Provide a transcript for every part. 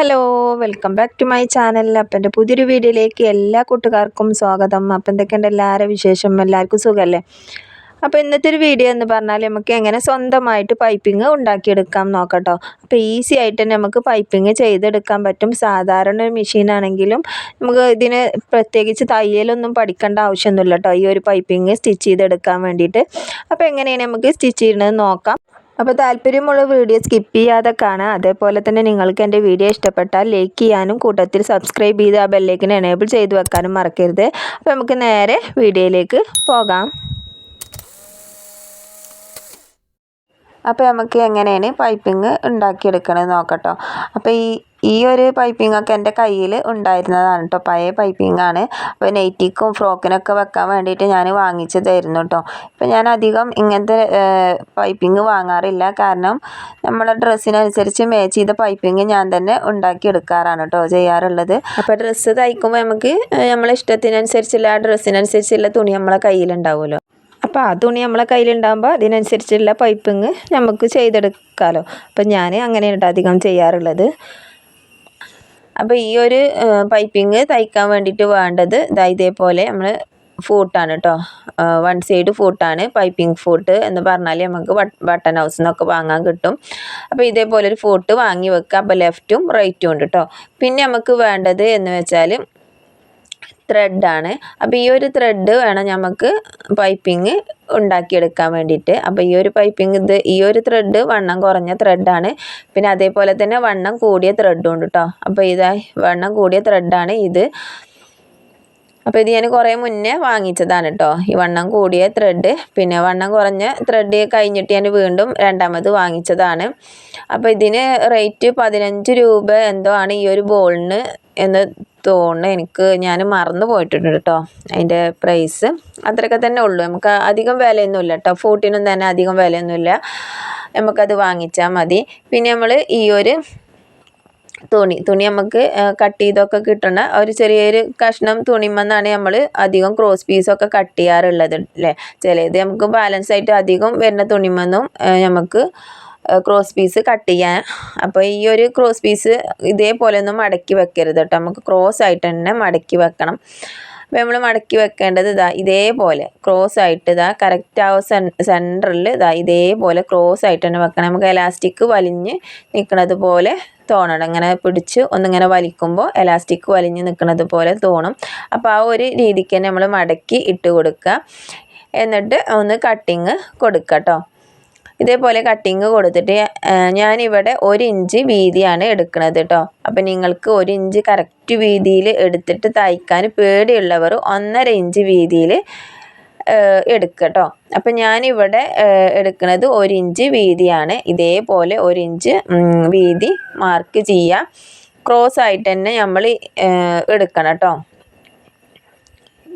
Hello welcome back to my channel. അപ്പം എന്റെ പുതിയൊരു വീഡിയോയിലേക്ക് എല്ലാ കൂട്ടുകാർക്കും സ്വാഗതം. അപ്പം എന്തൊക്കെയുണ്ട് എല്ലാവരുടെ വിശേഷം? എല്ലാവർക്കും സുഖമല്ലേ അപ്പോൾ ഇന്നത്തെ ഒരു വീഡിയോ എന്ന് പറഞ്ഞാൽ നമുക്ക് എങ്ങനെ സ്വന്തമായിട്ട് പൈപ്പിംഗ് ഉണ്ടാക്കിയെടുക്കാം നോക്കട്ടോ. അപ്പോൾ ഈസി ആയിട്ട് തന്നെ നമുക്ക് പൈപ്പിംഗ് ചെയ്തെടുക്കാൻ പറ്റും. സാധാരണ ഒരു മെഷീനാണെങ്കിലും നമുക്ക് ഇതിന് പ്രത്യേകിച്ച് തയ്യലൊന്നും പഠിക്കേണ്ട ആവശ്യമൊന്നുമില്ല കേട്ടോ. ഈ ഒരു പൈപ്പിംഗ് സ്റ്റിച്ച് ചെയ്തെടുക്കാൻ വേണ്ടിയിട്ട്. അപ്പോൾ എങ്ങനെയാണ് നമുക്ക് സ്റ്റിച്ച് ചെയ്യുന്നത് നോക്കാം. അപ്പോൾ താല്പര്യമുള്ള വീഡിയോ സ്കിപ്പ് ചെയ്യാതെ കാണാം അതേപോലെ തന്നെ നിങ്ങൾക്ക് എന്റെ വീഡിയോ ഇഷ്ടപ്പെട്ടാൽ ലൈക്ക് ചെയ്യാനും കൂട്ടത്തിൽ സബ്സ്ക്രൈബ് ചെയ്ത് ആ ബെല്ലേക്കിന് എനേബിൾ ചെയ്ത് വെക്കാനും മറക്കരുത്. അപ്പോൾ നമുക്ക് നേരെ വീഡിയോയിലേക്ക് പോകാം. അപ്പോൾ നമുക്ക് എങ്ങനെയാണ് പൈപ്പിങ് ഉണ്ടാക്കിയെടുക്കണത് നോക്കട്ടോ. അപ്പോൾ ഈ ഈ ഒരു പൈപ്പിംഗ് ഒക്കെ എന്റെ കയ്യിൽ ഉണ്ടായിരുന്നതാണ് കേട്ടോ പഴയ പൈപ്പിംഗ് ആണ്. അപ്പോൾ നൈറ്റിക്കും ഫ്രോക്കിനൊക്കെ വെക്കാൻ വേണ്ടിയിട്ട് ഞാൻ വാങ്ങിച്ചതായിരുന്നു കേട്ടോ ഇപ്പം ഞാൻ അധികം ഇങ്ങനത്തെ പൈപ്പിംഗ് വാങ്ങാറില്ല. കാരണം നമ്മളെ ഡ്രസ്സിനനുസരിച്ച് മാച്ച് ചെയ്ത പൈപ്പിംഗ് ഞാൻ തന്നെ ഉണ്ടാക്കി എടുക്കാറാണ് കേട്ടോ ചെയ്യാറുള്ളത്. അപ്പോൾ ഡ്രസ്സ് തയ്ക്കുമ്പോൾ നമുക്ക് നമ്മളെ ഇഷ്ടത്തിനനുസരിച്ചുള്ള ആ ഡ്രസ്സിനനുസരിച്ചുള്ള തുണി നമ്മളെ കയ്യിലുണ്ടാവുമല്ലോ. അപ്പോൾ ആ തുണി നമ്മളെ കയ്യിലുണ്ടാകുമ്പോൾ അതിനനുസരിച്ചുള്ള പൈപ്പിങ് നമുക്ക് ചെയ്തെടുക്കാമല്ലോ അപ്പം ഞാൻ അങ്ങനെയാണ് അധികം ചെയ്യാറുള്ളത്. അപ്പോൾ ഈ ഒരു പൈപ്പിങ് തയ്ക്കാൻ വേണ്ടിയിട്ട് വേണ്ടത് ഇതാ ഇതേപോലെ നമ്മൾ ഫൂട്ടാണ് കേട്ടോ വൺ സൈഡ് ഫൂട്ടാണ് പൈപ്പിംഗ് ഫൂട്ട് എന്ന് പറഞ്ഞാൽ നമുക്ക് ബട്ടൺ ഹൗസ് എന്നൊക്കെ വാങ്ങാൻ കിട്ടും. അപ്പോൾ ഇതേപോലെ ഒരു ഫൂട്ട് വാങ്ങി വെക്കുക അപ്പോൾ ലെഫ്റ്റും റൈറ്റും ഉണ്ട് കേട്ടോ പിന്നെ നമുക്ക് വേണ്ടത് എന്ന് വെച്ചാൽ ത്രെഡാണ് അപ്പോൾ ഈ ഒരു ത്രെഡ് വേണം നമുക്ക് പൈപ്പിംഗ് ഉണ്ടാക്കിയെടുക്കാൻ വേണ്ടിയിട്ട്. അപ്പോൾ ഈ ഒരു പൈപ്പിംഗ് ഇത് ഈ ഒരു ത്രെഡ് വണ്ണം കുറഞ്ഞ ത്രെഡാണ് പിന്നെ അതേപോലെ തന്നെ വണ്ണം കൂടിയ ത്രെഡും ഉണ്ട് കേട്ടോ അപ്പോൾ ഇതാ വണ്ണം കൂടിയ ത്രെഡാണ് ഇത്. അപ്പോൾ ഇത് ഞാൻ കുറേ മുന്നേ വാങ്ങിച്ചതാണ് കേട്ടോ ഈ വണ്ണം കൂടിയ ത്രെഡ് പിന്നെ വണ്ണം കുറഞ്ഞ ത്രെഡ് കഴിഞ്ഞിട്ട് ഞാൻ വീണ്ടും രണ്ടാമത് വാങ്ങിച്ചതാണ്. അപ്പോൾ ഇതിന് റേറ്റ് പതിനഞ്ച് രൂപ എന്തോ ആണ് ഈ ഒരു ബോളിന് എന്ന് തോന്നുന്നു എനിക്ക് ഞാൻ മറന്നു പോയിട്ടുണ്ട് കേട്ടോ അതിന്റെ പ്രൈസ് അത്രയൊക്കെ തന്നെ ഉള്ളൂ. നമുക്ക് അധികം വിലയൊന്നുമില്ല കേട്ടോ ഫോർട്ടീനും തന്നെ അധികം വിലയൊന്നുമില്ല നമുക്കത് വാങ്ങിച്ചാൽ മതി. പിന്നെ നമ്മൾ ഈ ഒരു തുണി തുണി നമുക്ക് കട്ട് ചെയ്തൊക്കെ കിട്ടണ ഒരു ചെറിയൊരു കഷ്ണം തുണിമെന്നാണ് നമ്മൾ അധികം ക്രോസ് പീസൊക്കെ കട്ട് ചെയ്യാറുള്ളത് അല്ലേ ചിലത് നമുക്ക് ബാലൻസ് ആയിട്ട് അധികം വരുന്ന തുണിമെന്നും നമുക്ക് ക്രോസ് പീസ് കട്ട് ചെയ്യാൻ. അപ്പോൾ ഈ ഒരു ക്രോസ് പീസ് ഇതേപോലെ ഒന്നും മടക്കി വെക്കരുത് കേട്ടോ. നമുക്ക് ക്രോസ് ആയിട്ട് തന്നെ മടക്കി വെക്കണം. അപ്പോൾ നമ്മൾ മടക്കി വെക്കേണ്ടത് ഇതാ ഇതേപോലെ ക്രോസ് ആയിട്ട് ഇതാ കറക്റ്റ് ആ സെന്ററിൽ ഇതാ ഇതേപോലെ ക്രോസ് ആയിട്ട് തന്നെ വെക്കണം. നമുക്ക് എലാസ്റ്റിക് വലിഞ്ഞ് നിൽക്കുന്നത് പോലെ തോന്നണം. ഇങ്ങനെ പിടിച്ച് ഒന്നിങ്ങനെ വലിക്കുമ്പോൾ എലാസ്റ്റിക് വലിഞ്ഞ് നിൽക്കുന്നത് പോലെ തോന്നും. അപ്പോൾ ആ ഒരു രീതിക്ക് തന്നെ നമ്മൾ മടക്കി ഇട്ട് കൊടുക്കുക. എന്നിട്ട് ഒന്ന് കട്ടിങ് കൊടുക്കുക കേട്ടോ. ഇതേപോലെ കട്ടിങ് കൊടുത്തിട്ട് ഞാനിവിടെ ഒരു ഇഞ്ച് വീതിയാണ് എടുക്കുന്നത് കേട്ടോ അപ്പം നിങ്ങൾക്ക് ഒരു ഇഞ്ച് കറക്റ്റ് വീതിയിൽ എടുത്തിട്ട് തയ്ക്കാൻ പേടിയുള്ളവർ ഒന്നര ഇഞ്ച് വീതിയിൽ എടുക്കുക കേട്ടോ അപ്പം ഞാനിവിടെ എടുക്കുന്നത് ഒരു ഇഞ്ച് വീതിയാണ്. ഇതേപോലെ ഒരു ഇഞ്ച് വീതി മാർക്ക് ചെയ്യുക ക്രോസ് ആയിട്ട് തന്നെ നമ്മൾ എടുക്കണം കേട്ടോ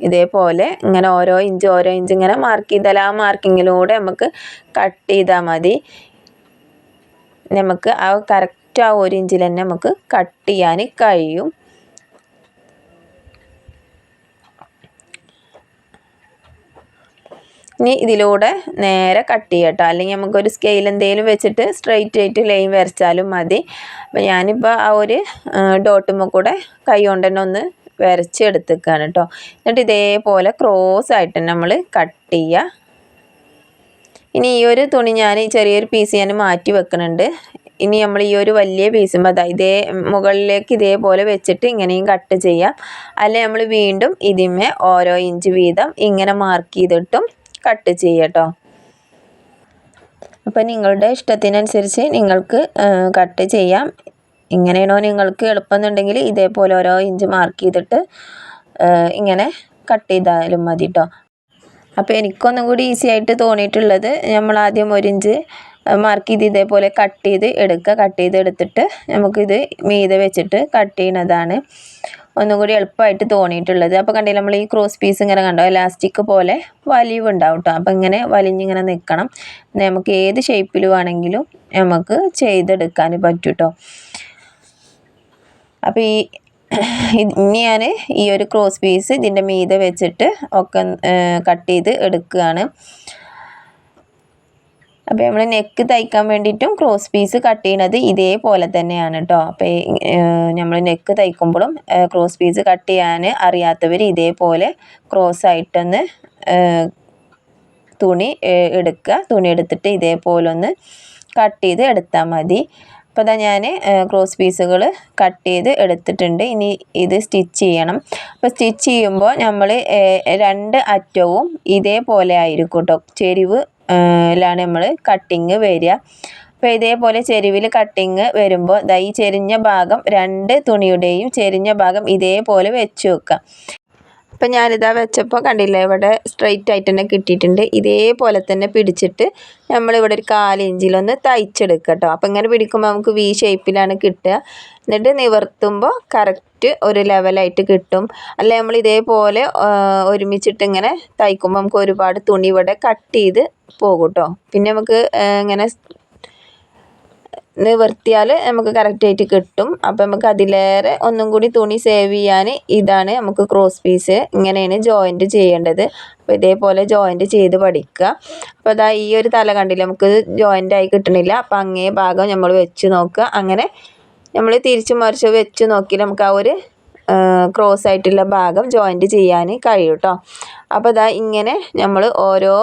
ഇതേപോലെ ഇങ്ങനെ ഓരോ ഇഞ്ച് ഓരോ ഇഞ്ച് ഇങ്ങനെ മാർക്ക് ചെയ്താൽ ആ മാർക്കിങ്ങിലൂടെ നമുക്ക് കട്ട് ചെയ്താൽ മതി. നമുക്ക് ആ കറക്റ്റ് ആ ഒരു ഇഞ്ചിൽ തന്നെ നമുക്ക് കട്ട് ചെയ്യാൻ കഴിയും. ഇനി ഇതിലൂടെ നേരെ കട്ട്. ചെയ്യട്ടോ അല്ലെങ്കിൽ നമുക്കൊരു സ്കെയിൽ എന്തെങ്കിലും വെച്ചിട്ട് സ്ട്രെയിറ്റ് ആയിട്ട് ലൈൻ വരച്ചാലും മതി. അപ്പം ഞാനിപ്പോൾ ആ ഒരു ഡോട്ടുമ്പോൾ കൂടെ കൈ കൊണ്ട് തന്നെ ഒന്ന് വരച്ചെടുത്തേക്കാണ് കേട്ടോ എന്നിട്ട് ഇതേപോലെ ക്രോസ് ആയിട്ട് നമ്മൾ കട്ട് ചെയ്യുക ഇനി ഈ ഒരു തുണി ഞാൻ ചെറിയൊരു പീസ് ഞാൻ മാറ്റി വെക്കുന്നുണ്ട് ഇനി നമ്മൾ ഈ ഒരു വലിയ പീസും അതാ ഇതേ മുകളിലേക്ക് ഇതേപോലെ വെച്ചിട്ട് ഇങ്ങനെയും കട്ട് ചെയ്യാം. അല്ലെ നമ്മൾ വീണ്ടും ഇതിമേ ഓരോ ഇഞ്ച് വീതം ഇങ്ങനെ മാർക്ക് ചെയ്തിട്ടും കട്ട് ചെയ്യട്ടോ അപ്പം നിങ്ങളുടെ ഇഷ്ടത്തിനനുസരിച്ച് നിങ്ങൾക്ക് കട്ട് ചെയ്യാം. ഇങ്ങനെയാണോ നിങ്ങൾക്ക് എളുപ്പമെന്നുണ്ടെങ്കിൽ ഇതേപോലെ ഓരോ ഇഞ്ച് മാർക്ക് ചെയ്തിട്ട് ഇങ്ങനെ കട്ട് ചെയ്താലും മതി കേട്ടോ അപ്പോൾ എനിക്കൊന്നും കൂടി ഈസി ആയിട്ട് തോന്നിയിട്ടുള്ളത് നമ്മൾ ആദ്യം ഒരു ഇഞ്ച് മാർക്ക് ചെയ്ത് ഇതേപോലെ കട്ട് ചെയ്ത് എടുക്കുക. കട്ട് ചെയ്ത് എടുത്തിട്ട് നമുക്കിത് മീതെ വെച്ചിട്ട് കട്ട് ചെയ്യുന്നതാണ് ഒന്നും കൂടി എളുപ്പമായിട്ട് തോന്നിയിട്ടുള്ളത്. അപ്പോൾ കണ്ടില്ല നമ്മൾ ഈ ക്രോസ് പീസ് ഇങ്ങനെ കണ്ടോ? ഇലാസ്റ്റിക് പോലെ വലിവ് ഉണ്ടാവും കേട്ടോ അപ്പോൾ ഇങ്ങനെ വലിഞ്ഞിങ്ങനെ നിൽക്കണം. നമുക്ക് ഏത് ഷേപ്പിൽ വേണമെങ്കിലും നമുക്ക് ചെയ്തെടുക്കാൻ പറ്റും കേട്ടോ അപ്പോൾ ഈ ഇനി ഞാൻ ഈ ഒരു ക്രോസ് പീസ് ഇതിന്റെ മീതെ വെച്ചിട്ട് ഒക്കെ കട്ട് ചെയ്ത് എടുക്കുകയാണ്. അപ്പോൾ നമ്മൾ നെക്ക് തയ്ക്കാൻ വേണ്ടിയിട്ടും ക്രോസ് പീസ് കട്ട് ചെയ്യണത് ഇതേപോലെ തന്നെയാണ് കേട്ടോ അപ്പോൾ നമ്മൾ നെക്ക് തയ്ക്കുമ്പോഴും ക്രോസ് പീസ് കട്ട് ചെയ്യാൻ അറിയാത്തവർ ഇതേപോലെ ക്രോസ് ആയിട്ടൊന്ന് തുണി എടുക്കുക. തുണി എടുത്തിട്ട് ഇതേപോലെ ഒന്ന് കട്ട് ചെയ്ത് എടുത്താൽ മതി. അപ്പോൾ ഇതാ ഞാൻ ക്രോസ് പീസുകൾ കട്ട് ചെയ്ത് എടുത്തിട്ടുണ്ട്. ഇനി ഇത് സ്റ്റിച്ച് ചെയ്യണം. അപ്പോൾ സ്റ്റിച്ച് ചെയ്യുമ്പോൾ നമ്മൾ രണ്ട് അറ്റവും ഇതേപോലെ ആയിരിക്കും കേട്ടോ ചെരിവ് ലാണ് നമ്മൾ കട്ടിങ് വരിക. അപ്പോൾ ഇതേപോലെ ചെരുവിൽ കട്ടിങ് വരുമ്പോൾ ദാ ഈ ചെരിഞ്ഞ ഭാഗം രണ്ട് തുണിയുടെയും ചെരിഞ്ഞ ഭാഗം ഇതേപോലെ വെച്ച് വെക്കുക അപ്പം ഞാനിതാ വെച്ചപ്പോൾ കണ്ടില്ലേ ഇവിടെ സ്ട്രെയിറ്റ് ആയിട്ട് തന്നെ കിട്ടിയിട്ടുണ്ട്. ഇതേപോലെ തന്നെ പിടിച്ചിട്ട് നമ്മളിവിടെ ഒരു കാലിഞ്ചിലൊന്ന് തയ്ച്ചെടുക്കുക കേട്ടോ. അപ്പം ഇങ്ങനെ പിടിക്കുമ്പോൾ നമുക്ക് വി ഷേപ്പിലാണ് കിട്ടുക. എന്നിട്ട് നിവർത്തുമ്പോൾ കറക്റ്റ് ഒരു ലെവലായിട്ട് കിട്ടും. അല്ല നമ്മൾ ഇതേപോലെ ഒരുമിച്ചിട്ട് ഇങ്ങനെ തയ്ക്കുമ്പോൾ നമുക്ക് ഒരുപാട് തുണി ഇവിടെ കട്ട് ചെയ്ത് പോകും കേട്ടോ. പിന്നെ നമുക്ക് ഇങ്ങനെ നിവർത്തിയാൽ നമുക്ക് കറക്റ്റായിട്ട് കിട്ടും. അപ്പോൾ നമുക്ക് അതിലേറെ ഒന്നും കൂടി തുണി സേവ് ചെയ്യാൻ ഇതാണ് നമുക്ക് ക്രോസ് പീസ് ഇങ്ങനെയാണ് ജോയിന്റ് ചെയ്യേണ്ടത്. അപ്പോൾ ഇതേപോലെ ജോയിന്റ് ചെയ്ത് പഠിക്കുക. അപ്പോൾ അതാ ഈ ഒരു തല കണ്ടില്ല നമുക്ക് ജോയിന്റ് ആയി കിട്ടണില്ല. അപ്പോൾ അങ്ങേ ഭാഗം നമ്മൾ വെച്ച് നോക്കുക. അങ്ങനെ നമ്മൾ തിരിച്ചു മറിച്ച് വെച്ച് നോക്കി നമുക്ക് ആ ഒരു ക്രോസ് ആയിട്ടുള്ള ഭാഗം ജോയിന്റ് ചെയ്യാൻ കഴിയും കേട്ടോ അപ്പോൾ ഇതാ ഇങ്ങനെ നമ്മൾ ഓരോ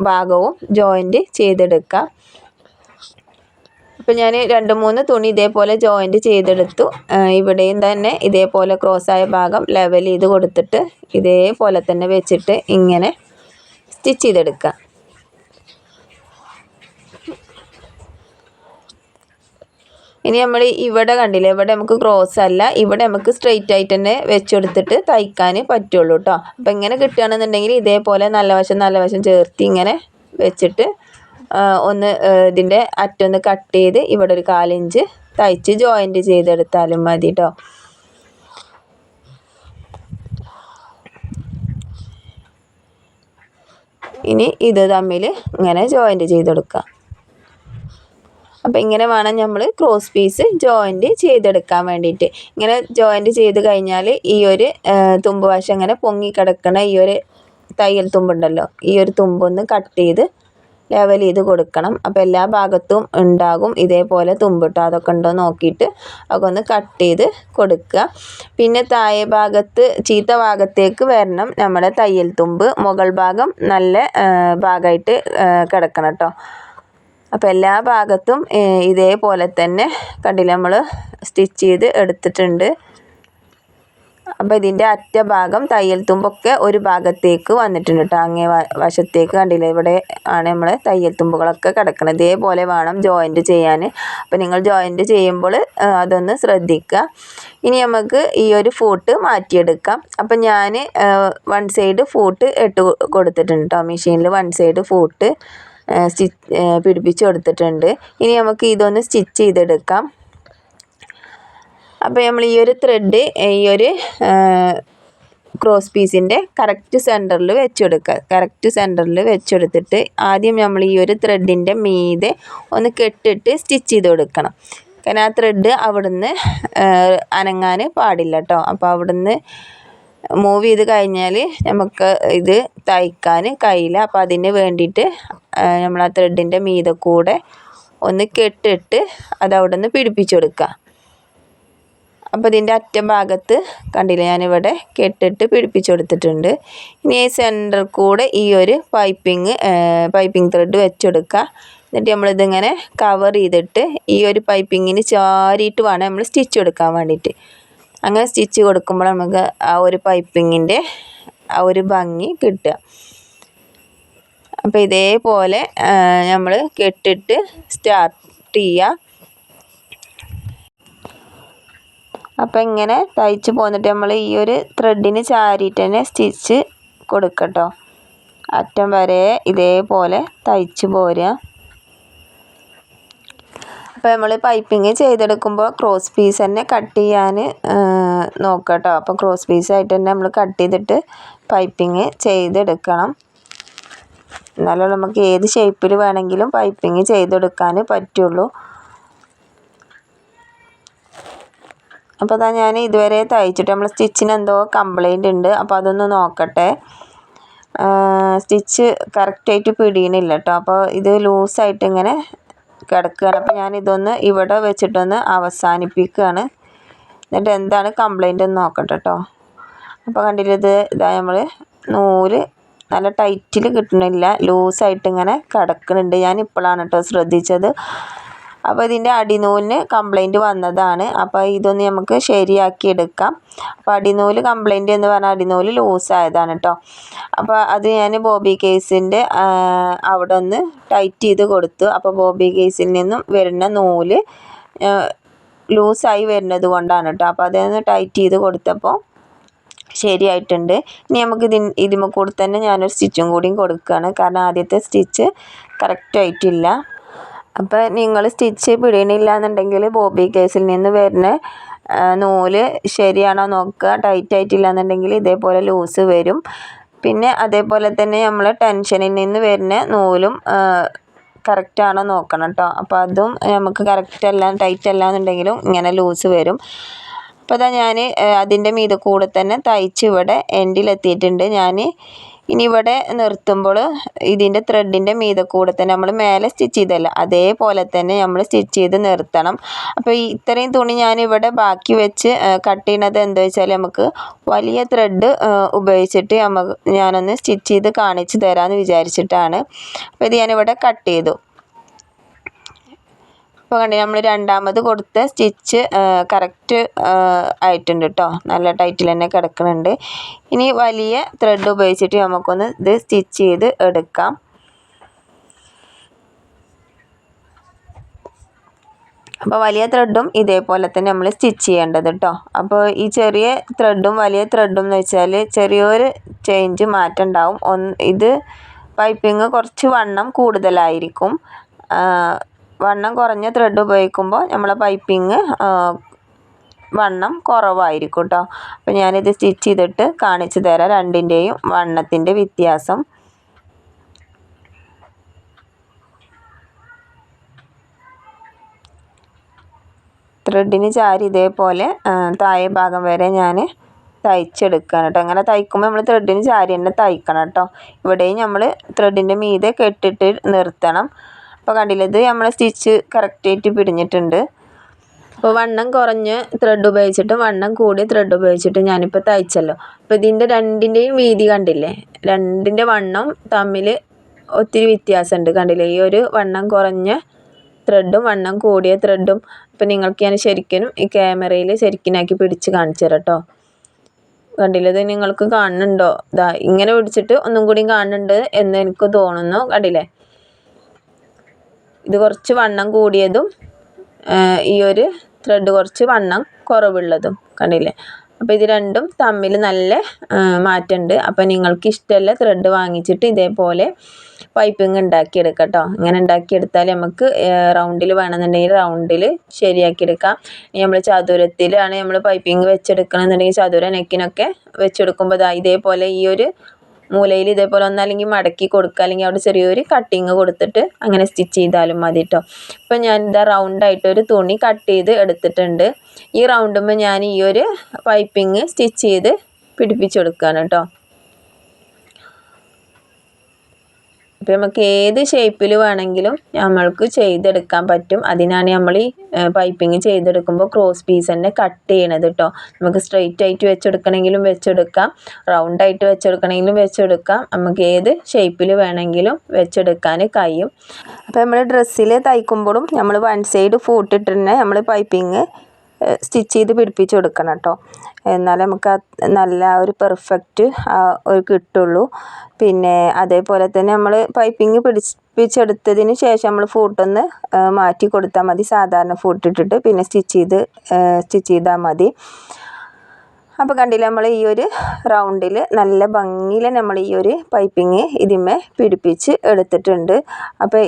ഭാഗവും ജോയിന്റ് ചെയ്തെടുക്കുക. അപ്പോൾ ഞാൻ രണ്ട് മൂന്ന് തുണി ഇതേപോലെ ജോയിന്റ് ചെയ്തെടുത്തു. ഇവിടെയും തന്നെ ഇതേപോലെ ക്രോസ് ആയ ഭാഗം ലെവൽ ചെയ്ത് കൊടുത്തിട്ട് ഇതേപോലെ തന്നെ വെച്ചിട്ട് ഇങ്ങനെ സ്റ്റിച്ച് ചെയ്തെടുക്കാം. ഇനി നമ്മൾ ഇവിടെ കണ്ടില്ലേ ഇവിടെ നമുക്ക് ക്രോസ് അല്ല ഇവിടെ നമുക്ക് സ്ട്രെയിറ്റ് ആയിട്ട് തന്നെ വെച്ചെടുത്തിട്ട് തയ്ക്കാൻ പറ്റുള്ളൂ കേട്ടോ അപ്പോൾ ഇങ്ങനെ കിട്ടുകയാണെന്നുണ്ടെങ്കിൽ ഇതേപോലെ നല്ല വശം നല്ല വശം ചേർത്ത് ഇങ്ങനെ വെച്ചിട്ട് ഒന്ന് ഇതിന്റെ അറ്റൊന്ന് കട്ട് ചെയ്ത് ഇവിടെ ഒരു കാലിഞ്ച് തയ്ച്ച് ജോയിന്റ് ചെയ്തെടുത്താലും മതി കേട്ടോ ഇനി ഇത് തമ്മിൽ ഇങ്ങനെ ജോയിന്റ് ചെയ്തെടുക്കുക അപ്പോൾ ഇങ്ങനെ വേണം നമ്മൾ ക്രോസ് പീസ് ജോയിന്റ് ചെയ്തെടുക്കാൻ വേണ്ടിയിട്ട്. ഇങ്ങനെ ജോയിന്റ് ചെയ്ത് കഴിഞ്ഞാൽ ഈ ഒരു തുമ്പ് വശം ഇങ്ങനെ പൊങ്ങിക്കിടക്കണ ഈ ഒരു തയ്യൽ തുമ്പുണ്ടല്ലോ. ഈ ഒരു തുമ്പൊന്ന് കട്ട് ചെയ്ത് ലെവൽ ചെയ്ത് കൊടുക്കണം. അപ്പോൾ എല്ലാ ഭാഗത്തും ഉണ്ടാകും. ഇതേപോലെ തുമ്പിട്ടോ അതൊക്കെ ഉണ്ടോ നോക്കിയിട്ട് അതൊക്കെ ഒന്ന് കട്ട് ചെയ്ത് കൊടുക്കുക. പിന്നെ താഴെ ഭാഗത്ത് ചീത്ത ഭാഗത്തേക്ക് വരണം. നമ്മുടെ തയ്യൽ തുമ്പ് മുകൾ ഭാഗം നല്ല ഭാഗമായിട്ട് കിടക്കണം കേട്ടോ അപ്പോൾ എല്ലാ ഭാഗത്തും ഇതേപോലെ തന്നെ കണ്ടില്ല നമ്മൾ സ്റ്റിച്ച് ചെയ്ത് എടുത്തിട്ടുണ്ട്. അപ്പോൾ ഇതിന്റെ അറ്റ ഭാഗം തയ്യൽ തുമ്പൊക്കെ ഒരു ഭാഗത്തേക്ക് വന്നിട്ടുണ്ട് കേട്ടോ അങ്ങേ വശത്തേക്ക് കണ്ടില്ല? ഇവിടെ ആണ് നമ്മൾ തയ്യൽ തുമ്പുകളൊക്കെ കിടക്കുന്നത് ഇതേപോലെ വേണം ജോയിന്റ് ചെയ്യാൻ അപ്പോൾ നിങ്ങൾ ജോയിന്റ് ചെയ്യുമ്പോൾ അതൊന്ന് ശ്രദ്ധിക്കുക ഇനി നമുക്ക് ഈ ഒരു ഫൂട്ട് മാറ്റിയെടുക്കാം. അപ്പം ഞാൻ വൺ സൈഡ് ഫൂട്ട് ഇട്ട് കൊടുത്തിട്ടുണ്ട് കേട്ടോ മെഷീനിൽ വൺ സൈഡ് ഫൂട്ട് സ്റ്റിച്ച് പിടിപ്പിച്ച് കൊടുത്തിട്ടുണ്ട്. ഇനി നമുക്ക് ഇതൊന്ന് സ്റ്റിച്ച് ചെയ്തെടുക്കാം. അപ്പോൾ നമ്മൾ ഈ ഒരു ത്രെഡ് ഈ ഒരു ക്രോസ് പീസിന്റെ കറക്റ്റ് സെന്ററിൽ വെച്ചെടുക്കുക കറക്റ്റ് സെന്ററിൽ വെച്ചെടുത്തിട്ട് ആദ്യം നമ്മൾ ഈ ഒരു ത്രെഡിന്റെ മീതെ ഒന്ന് കെട്ടിട്ട് സ്റ്റിച്ച് ചെയ്ത് കൊടുക്കണം. കാരണം ആ ത്രെഡ് അവിടുന്ന് അനങ്ങാൻ പാടില്ല കേട്ടോ അപ്പോൾ അവിടുന്ന് മൂവ് ചെയ്ത് കഴിഞ്ഞാൽ നമുക്ക് ഇത് തയ്ക്കാൻ കഴിയില്ല. അപ്പോൾ അതിന് വേണ്ടിയിട്ട് നമ്മൾ ആ ത്രെഡിന്റെ മീതെ കൂടെ ഒന്ന് കെട്ടിട്ട് അത് അവിടെ നിന്ന് പിടിപ്പിച്ച് കൊടുക്കുക അപ്പോൾ ഇതിന്റെ അറ്റം ഭാഗത്ത് കണ്ടില്ല ഞാനിവിടെ കെട്ടിട്ട് പിടിപ്പിച്ച് കൊടുത്തിട്ടുണ്ട്. ഇനി ഈ സെന്റർ കൂടെ ഈ ഒരു പൈപ്പിങ് പൈപ്പിംഗ് ത്രെഡ് വെച്ചെടുക്കുക. എന്നിട്ട് നമ്മളിതിങ്ങനെ കവർ ചെയ്തിട്ട് ഈ ഒരു പൈപ്പിങ്ങിന് ചാരിയിട്ട് വേണം നമ്മൾ സ്റ്റിച്ച് കൊടുക്കാൻ വേണ്ടിയിട്ട്. അങ്ങനെ സ്റ്റിച്ച് കൊടുക്കുമ്പോൾ നമുക്ക് ആ ഒരു പൈപ്പിങ്ങിന്റെ ആ ഒരു ഭംഗി കിട്ടുക. അപ്പോൾ ഇതേപോലെ നമ്മൾ കെട്ടിട്ട് സ്റ്റാർട്ട് ചെയ്യുക അപ്പോൾ ഇങ്ങനെ തയ്ച്ച് പോന്നിട്ട് നമ്മൾ ഈ ഒരു ത്രെഡിന് ചാരിയിട്ട് തന്നെ സ്റ്റിച്ച് കൊടുക്കട്ടോ. അറ്റം വരെ ഇതേപോലെ തയ്ച്ച് പോരുക. അപ്പോൾ നമ്മൾ പൈപ്പിങ് ചെയ്തെടുക്കുമ്പോൾ ക്രോസ് പീസ് തന്നെ കട്ട് ചെയ്യാൻ നോക്കട്ടോ. കേട്ടോ അപ്പോൾ ക്രോസ് പീസായിട്ട് തന്നെ നമ്മൾ കട്ട് ചെയ്തിട്ട് പൈപ്പിങ് ചെയ്തെടുക്കണം. എന്നാലും നമുക്ക് ഏത് ഷേപ്പിൽ വേണമെങ്കിലും പൈപ്പിങ് ചെയ്തെടുക്കാൻ പറ്റുള്ളൂ. അപ്പോൾ അതാ ഞാൻ ഇതുവരെ തയ്ച്ചിട്ട് നമ്മൾ സ്റ്റിച്ചിന് എന്തോ കംപ്ലൈന്റ് ഉണ്ട്. അപ്പോൾ അതൊന്ന് നോക്കട്ടെ. സ്റ്റിച്ച് കറക്റ്റായിട്ട് പിടിയണില്ല കേട്ടോ അപ്പോൾ ഇത് ലൂസായിട്ട് ഇങ്ങനെ കിടക്കുകയാണ് അപ്പോൾ ഞാൻ ഇതൊന്ന് ഇവിടെ വെച്ചിട്ടൊന്ന് അവസാനിപ്പിക്കുകയാണ് എന്നിട്ട് എന്താണ് കംപ്ലൈന്റ് എന്ന് നോക്കട്ടെ കേട്ടോ അപ്പോൾ കണ്ടില്ലേ ഇത് ഇതാ നമ്മൾ നൂൽ നല്ല ടൈറ്റിൽ കിട്ടണില്ല. ലൂസായിട്ട് ഇങ്ങനെ കിടക്കുന്നുണ്ട് ഞാൻ ഇപ്പോഴാണ് കേട്ടോ ശ്രദ്ധിച്ചത്. അപ്പോൾ ഇതിന്റെ അടിനൂലിന് കംപ്ലൈന്റ് വന്നതാണ്. അപ്പോൾ ഇതൊന്ന് നമുക്ക് ശരിയാക്കി എടുക്കാം. അപ്പോൾ അടിനൂൽ കംപ്ലൈന്റ് എന്ന് പറഞ്ഞാൽ അടിനൂൽ ലൂസായതാണ് കേട്ടോ അപ്പോൾ അത് ഞാൻ ബോബി കേസിന്റെ അവിടെ ഒന്ന് ടൈറ്റ് ചെയ്ത് കൊടുത്തു. അപ്പോൾ ബോബി കേസിൽ നിന്നും വരുന്ന നൂൽ ലൂസായി വരുന്നത് കൊണ്ടാണ് കേട്ടോ അപ്പോൾ അതൊന്ന് ടൈറ്റ് ചെയ്ത് കൊടുത്തപ്പോൾ ശരിയായിട്ടുണ്ട്. ഇനി നമുക്ക് ഇതിൻ ഇതിമ കൂടെ തന്നെ ഞാനൊരു സ്റ്റിച്ചും കൂടിയും കൊടുക്കുകയാണ്. കാരണം ആദ്യത്തെ സ്റ്റിച്ച് കറക്റ്റായിട്ടില്ല അപ്പോൾ നിങ്ങൾ സ്റ്റിച്ച് പിടിയണില്ല എന്നുണ്ടെങ്കിൽ ബോബി കേസിൽ നിന്ന് വരുന്ന നൂൽ ശരിയാണോ നോക്കുക ടൈറ്റ് ആയിട്ടില്ല എന്നുണ്ടെങ്കിൽ ഇതേപോലെ ലൂസ് വരും. പിന്നെ അതേപോലെ തന്നെ നമ്മൾ ടെൻഷനിൽ നിന്ന് വരുന്ന നൂലും കറക്റ്റാണോ നോക്കണം കേട്ടോ അപ്പോൾ അതും നമുക്ക് കറക്റ്റ് അല്ല ടൈറ്റ് അല്ല എന്നുണ്ടെങ്കിലും ഇങ്ങനെ ലൂസ് വരും. അപ്പോൾ അതാ ഞാൻ അതിന്റെ മീതെ കൂടെ തന്നെ തയ്ച്ച് ഇവിടെ എൻഡിലെത്തിയിട്ടുണ്ട് ഞാൻ ഇനി ഇവിടെ നിർത്തുമ്പോൾ ഇതിന്റെ ത്രെഡിന്റെ മീതെ കൂടെ തന്നെ നമ്മൾ മേലെ സ്റ്റിച്ച് ചെയ്തല്ല അതേപോലെ തന്നെ നമ്മൾ സ്റ്റിച്ച് ചെയ്ത് നിർത്തണം. അപ്പോൾ ഈ ഇത്രയും തുണി ഞാനിവിടെ ബാക്കി വെച്ച് കട്ട് ചെയ്യണത് എന്താ വെച്ചാൽ നമുക്ക് വലിയ ത്രെഡ് ഉപയോഗിച്ചിട്ട് നമുക്ക് ഞാനൊന്ന് സ്റ്റിച്ച് ചെയ്ത് കാണിച്ച് തരാമെന്ന് വിചാരിച്ചിട്ടാണ്. അപ്പോൾ ഇത് ഞാനിവിടെ കട്ട് ചെയ്തു. ഇപ്പോൾ കണ്ടില്ലേ നമ്മൾ രണ്ടാമത് കൊടുത്ത സ്റ്റിച്ച് കറക്റ്റ് ആയിട്ടുണ്ട് കേട്ടോ നല്ല ടൈറ്റിൽ തന്നെ കിടക്കുന്നുണ്ട് ഇനി വലിയ ത്രെഡ് ഉപയോഗിച്ചിട്ട് നമുക്കൊന്ന് ഇത് സ്റ്റിച്ച് ചെയ്ത് എടുക്കാം. അപ്പോൾ വലിയ ത്രെഡും ഇതേപോലെ തന്നെ നമ്മൾ സ്റ്റിച്ച് ചെയ്യേണ്ടത് കേട്ടോ അപ്പോൾ ഈ ചെറിയ ത്രെഡും വലിയ ത്രെഡും എന്ന് വെച്ചാൽ ചെറിയൊരു ചേഞ്ച് മാറ്റം ഉണ്ടാവും. ഒന്ന് ഇത് പൈപ്പിങ് കുറച്ച് വണ്ണം കൂടുതലായിരിക്കും. വണ്ണം കുറഞ്ഞ ത്രെഡ് ഉപയോഗിക്കുമ്പോൾ നമ്മളെ പൈപ്പിങ് വണ്ണം കുറവായിരിക്കും കേട്ടോ അപ്പോൾ ഞാനിത് സ്റ്റിച്ച് ചെയ്തിട്ട് കാണിച്ചു തരാം രണ്ടിന്റെയും വണ്ണത്തിന്റെ വ്യത്യാസം. ത്രെഡിന് ചാരി ഇതേപോലെ താഴെ ഭാഗം വരെ ഞാൻ തയ്ച്ചെടുക്കുകയാണ് കേട്ടോ അങ്ങനെ തയ്ക്കുമ്പോൾ നമ്മൾ ത്രെഡിന് ചാരി തന്നെ തയ്ക്കണം കേട്ടോ ഇവിടെയും നമ്മൾ ത്രെഡിന്റെ മീതെ കെട്ടിട്ട് നിർത്തണം. അപ്പോൾ കണ്ടില്ലേ ഇത് നമ്മൾ സ്റ്റിച്ച് കറക്റ്റായിട്ട് പിടിഞ്ഞിട്ടുണ്ട്. അപ്പോൾ വണ്ണം കുറഞ്ഞ് ത്രെഡ് ഉപയോഗിച്ചിട്ടും വണ്ണം കൂടിയ ത്രെഡ് ഉപയോഗിച്ചിട്ടും ഞാനിപ്പോൾ തയ്ച്ചല്ലോ. അപ്പോൾ ഇതിന്റെ രണ്ടിന്റെയും വീതി കണ്ടില്ലേ രണ്ടിന്റെ വണ്ണം തമ്മിൽ ഒത്തിരി വ്യത്യാസമുണ്ട്. കണ്ടില്ലേ ഈ ഒരു വണ്ണം കുറഞ്ഞ ത്രെഡും വണ്ണം കൂടിയ ത്രെഡും അപ്പോൾ നിങ്ങൾക്ക് ഞാൻ ശരിക്കും ഈ ക്യാമറയിൽ ശരിക്കിനാക്കി പിടിച്ച് കാണിച്ചു തരാം കേട്ടോ കണ്ടില്ലേ ഇത് നിങ്ങൾക്ക് കാണുന്നുണ്ടോ? ഇതാ ഇങ്ങനെ പിടിച്ചിട്ട് ഒന്നും കൂടി കാണുന്നുണ്ട് എന്ന് എനിക്ക് തോന്നുന്നു. കണ്ടില്ലേ? ഇത് കുറച്ച് വണ്ണം കൂടിയതും ഈ ഒരു ത്രെഡ് കുറച്ച് വണ്ണം കുറവുള്ളതും കണ്ടില്ലേ? അപ്പോൾ ഇത് രണ്ടും തമ്മിൽ നല്ല മാറ്റമുണ്ട് അപ്പോൾ നിങ്ങൾക്ക് ഇഷ്ടമല്ല ത്രെഡ് വാങ്ങിച്ചിട്ട് ഇതേപോലെ പൈപ്പിംഗ് ഉണ്ടാക്കിയെടുക്കാം ഇങ്ങനെ ഉണ്ടാക്കിയെടുത്താൽ നമുക്ക് റൗണ്ടിൽ വേണമെന്നുണ്ടെങ്കിൽ റൗണ്ടിൽ ശരിയാക്കിയെടുക്കാം. നമ്മൾ ചതുരത്തിലാണ് നമ്മൾ പൈപ്പിംഗ് വെച്ചെടുക്കണമെന്നുണ്ടെങ്കിൽ ചതുര നെക്കിനൊക്കെ വെച്ചെടുക്കുമ്പോൾ ഇതേപോലെ ഈ ഒരു മൂലയിൽ ഇതേപോലെ ഒന്നല്ലെങ്കിൽ മടക്കി കൊടുക്കുക അല്ലെങ്കിൽ അവിടെ ചെറിയൊരു കട്ടിങ് കൊടുത്തിട്ട് അങ്ങനെ സ്റ്റിച്ച് ചെയ്താലും മതി കേട്ടോ ഇപ്പം ഞാൻ ഇതാ റൗണ്ടായിട്ട് ഒരു തുണി കട്ട് ചെയ്ത് എടുത്തിട്ടുണ്ട്. ഈ റൗണ്ടുമ്പോൾ ഞാൻ ഈ ഒരു പൈപ്പിങ് സ്റ്റിച്ച് ചെയ്ത് പിടിപ്പിച്ചെടുക്കുകയാണ് കേട്ടോ അപ്പോൾ നമുക്ക് ഏത് ഷേപ്പിൽ വേണമെങ്കിലും നമ്മൾക്ക് ചെയ്തെടുക്കാൻ പറ്റും. അതിനാണ് നമ്മൾ ഈ പൈപ്പിങ് ചെയ്തെടുക്കുമ്പോൾ ക്രോസ് പീസ് തന്നെ കട്ട് ചെയ്യണത് കേട്ടോ നമുക്ക് സ്ട്രെയിറ്റ് ആയിട്ട് വെച്ചെടുക്കണമെങ്കിലും വെച്ചെടുക്കാം. റൗണ്ട് ആയിട്ട് വെച്ചെടുക്കണമെങ്കിലും വെച്ചെടുക്കാം. നമുക്ക് ഏത് ഷേപ്പിൽ വേണമെങ്കിലും വെച്ചെടുക്കാൻ കഴിയും. അപ്പോൾ നമ്മൾ ഡ്രസ്സിൽ തയ്ക്കുമ്പോഴും നമ്മൾ വൺ സൈഡ് ഫൂട്ടിട്ട് തന്നെ നമ്മൾ പൈപ്പിംഗ് സ്റ്റിച്ച് ചെയ്ത് പിടിപ്പിച്ച് കൊടുക്കണം കേട്ടോ. എന്നാലേ നമുക്ക് നല്ല ഒരു പെർഫെക്റ്റ് ഒരു കിട്ടുള്ളൂ. പിന്നെ അതേപോലെ തന്നെ നമ്മൾ പൈപ്പിംഗ് പിടിപ്പിച്ചെടുത്തതിന് ശേഷം നമ്മൾ ഫൂട്ടൊന്ന് മാറ്റി കൊടുത്താൽ മതി. സാധാരണ ഫൂട്ടിട്ടിട്ട് പിന്നെ സ്റ്റിച്ച് ചെയ്ത് സ്റ്റിച്ച് ചെയ്താൽ മതി. അപ്പോൾ കണ്ടില്ല നമ്മൾ ഈ ഒരു റൗണ്ടിൽ നല്ല ഭംഗിയിൽ നമ്മൾ ഈ ഒരു പൈപ്പിങ് ഇതിന്മേ പിടിപ്പിച്ച് എടുത്തിട്ടുണ്ട്. അപ്പോൾ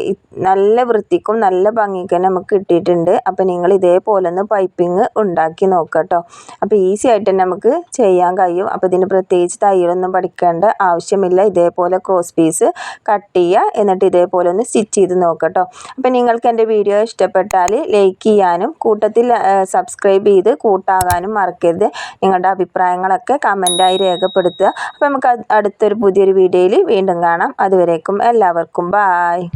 നല്ല വൃത്തിക്കും നല്ല ഭംഗിക്കും നമുക്ക് കിട്ടിയിട്ടുണ്ട്. അപ്പോൾ നിങ്ങൾ ഇതേപോലെ ഒന്ന് പൈപ്പിങ് ഉണ്ടാക്കി നോക്കുക കേട്ടോ അപ്പോൾ ഈസി ആയിട്ട് തന്നെ നമുക്ക് ചെയ്യാൻ കഴിയും. അപ്പോൾ ഇതിന് പ്രത്യേകിച്ച് തയ്യലൊന്നും പഠിക്കേണ്ട ആവശ്യമില്ല. ഇതേപോലെ ക്രോസ് പീസ് കട്ട് ചെയ്യുക എന്നിട്ട് ഇതേപോലെ ഒന്ന് സ്റ്റിച്ച് ചെയ്ത് നോക്കുക കേട്ടോ അപ്പോൾ നിങ്ങൾക്ക് എന്റെ വീഡിയോ ഇഷ്ടപ്പെട്ടാൽ ലൈക്ക് ചെയ്യാനും കൂട്ടത്തിൽ സബ്സ്ക്രൈബ് ചെയ്ത് കൂട്ടാകാനും മറക്കരുത്. നിങ്ങളുടെ അഭിപ്രായങ്ങളൊക്കെ കമന്റായി രേഖപ്പെടുത്തുക. അപ്പോൾ നമുക്ക് അടുത്തൊരു പുതിയൊരു വീഡിയോയിൽ വീണ്ടും കാണാം. അതുവരേക്കും എല്ലാവർക്കും ബായ്